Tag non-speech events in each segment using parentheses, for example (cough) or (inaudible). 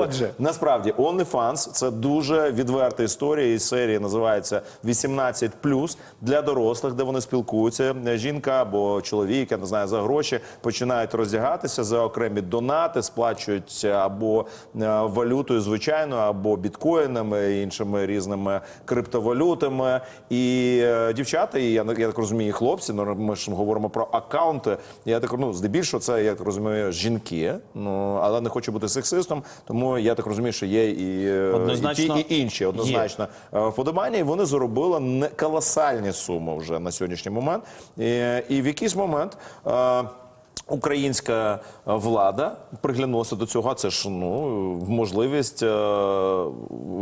Отже. насправді OnlyFans – це дуже відверта історія. І серія називається 18+, для дорослих, де вони спілкуються. Жінка або чоловік, я не знаю, за гроші починають роздягатися за окремі донати, сплачують або е, валютою звичайною, або біткоїнами, іншими різними криптовалютами. І е, дівчата, і я, я так розумію, хлопці, ну ми ж говоримо про акаунти. Я так ну здебільшого це я так розумію, жінки. Ну але не хочу бути сексистом, тому я так розумію, що є і, е, Однозначно і ті, і інші однозначно е, вподобання. І вони заробили не колосальні суми вже на сьогоднішній момент. І, і в якийсь момент. е, Українська влада приглянулася до цього. а Це ж ну можливість е,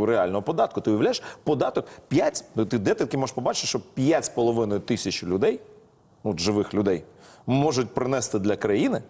реального податку. Ти уявляєш податок 5, Ти де ти можеш побачити, що 5,5 тисяч людей, от живих людей, можуть принести для країни.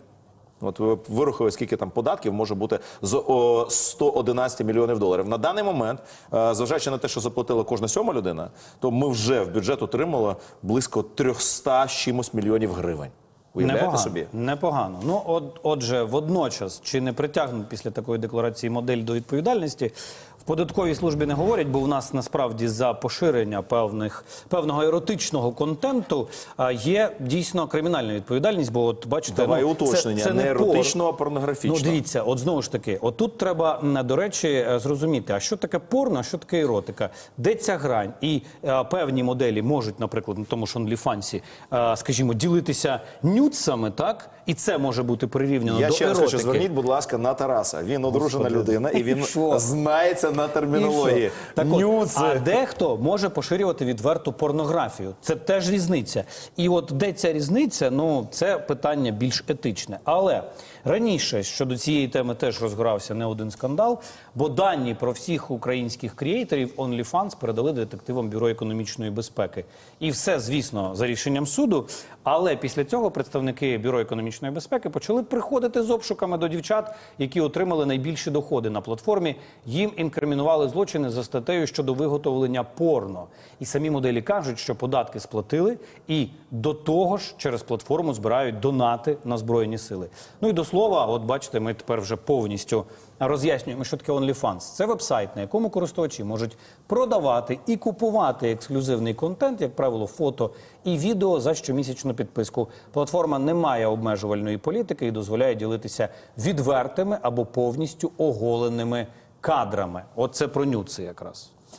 От ви вирухали, скільки там податків може бути з о, 111 мільйонів доларів. На даний момент, е, зважаючи на те, що заплатила кожна сьома людина, то ми вже в бюджет отримали близько 300 чимось мільйонів гривень. Уявляєте Непогано, собі? Непогано. Ну, от, отже, водночас, чи не притягнуть після такої декларації модель до відповідальності? В податковій службі не говорять, бо в нас насправді за поширення певних певного еротичного контенту а, є дійсно кримінальна відповідальність. Бо от бачите, Давай ну, уточнення, це, це не пор- еротичного, а порнографічного. Ну, дивіться, от знову ж таки, отут треба до речі е, зрозуміти, а що таке порно, а що таке еротика, де ця грань, і е, певні моделі можуть, наприклад, на тому ж OnlyFans, е, скажімо, ділитися нюцами, так, і це може бути прирівняно Я до ще раз еротики. хочу, зверніть, будь ласка, на Тараса. Він одружена людина і він (laughs) що? знається на термінології. Так от, Нюци. а дехто може поширювати відверту порнографію. Це теж різниця. І от де ця різниця, ну це питання більш етичне. Але раніше щодо цієї теми теж розгорався не один скандал, бо дані про всіх українських креаторів OnlyFans передали детективам Бюро економічної безпеки. І все, звісно, за рішенням суду. Але після цього представники Бюро економічної безпеки почали приходити з обшуками до дівчат, які отримали найбільші доходи на платформі. Їм інкримінували злочини за статтею щодо виготовлення порно. І самі моделі кажуть, що податки сплатили, і до того ж через платформу збирають донати на збройні сили. Ну і до слова, от бачите, ми тепер вже повністю роз'яснюємо, що таке OnlyFans. Це вебсайт, на якому користувачі можуть продавати і купувати ексклюзивний контент, як правило, фото і відео за щомісячну підписку. Платформа не має обмежувальної політики і дозволяє ділитися відвертими або повністю оголеними кадрами. От це про нюци якраз.